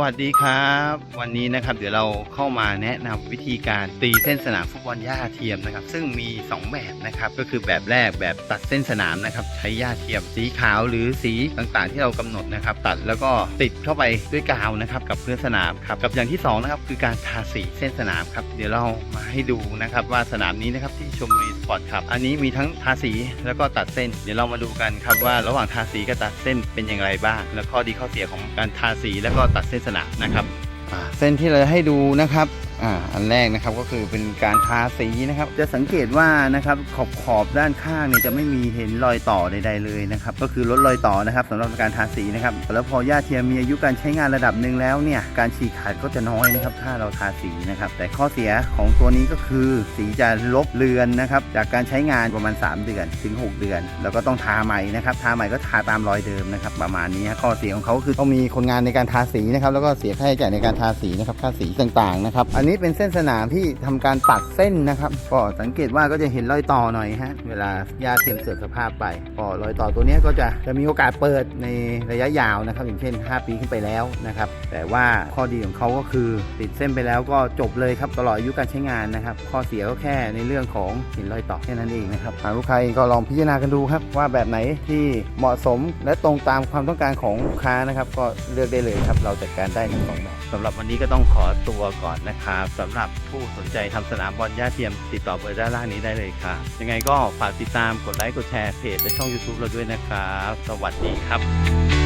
วัสดีครับ วันนี้นะครับเดี๋ยวเราเข้ามาแนะนำวิธีการตีเส้นสนามฟุตบอลหญ้าเทียมนะครับ ซึ่งมี 2 แบบนะครับก็คือแบบแรกแบบตัดเส้นสนามนะครับ ใช้หญ้าเทียมสีขาวหรือสีต่างๆ ที่เรากำหนดนะครับ ตัดแล้วก็ติดเข้าไปด้วยกาวนะครับกับพื้นสนามครับกับอย่างที่สองนะครับคือการทาสีเส้นสนามครับเดี๋ยวเรามาให้ดูนะครับว่าสนามนี้นะครับที่ชมบุรีสปอร์ตครับอันนี้มีทั้งทาสีแล้วก็ตัดเส้น เดี๋ยวเรามาดูกันครับว่าระหว่างทาสีกับตัดเส้นเป็นอย่างไรบ้าง และข้อดีข้อเสียของการทาสีแล้วก็ตัดเส้นสนานะครับเส้นที่เราให้ดูนะครับ อ่าอันแรกนะครับก็คือเป็นการทาสีนะครับ จะสังเกตว่านะครับขอบขอบด้านข้างเนี่ยจะไม่มีเห็นรอยต่อใดๆเลยนะครับก็คือลดรอยต่อนะครับสำหรับการทาสีนะครับแล้วพอหญ้าเทียมมีอายุการใช้งานระดับหนึ่งแล้วเนี่ยการฉีกขาดก็จะน้อยนะครับถ้าเราทาสีนะครับแต่ข้อเสียของตัวนี้ก็คือสีจะลบเลือนนะครับจากการใช้งานประมาณ 3 เดือนถึง 6 เดือน แล้วก็ต้องทาใหม่นะครับทาใหม่ก็ทาตามรอยเดิมนะครับประมาณนี้ข้อเสียของเขาคือต้องมีคนงานในการทาสีนะครับแล้วก็เสียค่าใช้จ่ายในการทาสีนะครับค่าสีต่างๆนะครับอันนี้เป็นเส้นสนามที่ทำการตัดเส้นนะครับก็สังเกตว่าก็จะเห็นรอยต่อหน่อยฮะเวลาหญ้าเทียมเสื่อมสภาพไปก็รอยต่อตัวนี้ก็จะจะมีโอกาสเปิดในระยะยาวนะครับ อย่างเช่น 5 ปีขึ้นไปแล้วนะครับ แต่ว่าข้อดีของเขาก็คือติดเส้นไปแล้วก็จบเลยครับตลอดอายุการใช้งานนะครับ ข้อเสียก็แค่ในเรื่องของเห็นรอยต่อแค่นั้นเองนะครับทางลูกค้าเองก็ลองพิจารณากันดูครับว่าแบบไหนที่เหมาะสมและตรงตามความต้องการของลูกค้านะครับ ก็เลือกได้เลยครับ เราจัดการได้ทั้งสองแบบสำหรับวันนี้ก็ต้องขอตัวก่อนนะครับสำหรับผู้สนใจทำสนามบอลย่าเทียมติดต่อเบอร์ด้านล่างนี้ได้เลยค่ะ ยังไงก็ฝากติดตามกดไลค์กดแชร์เพจและช่อง YouTube เราด้วยนะครับ สวัสดีครับ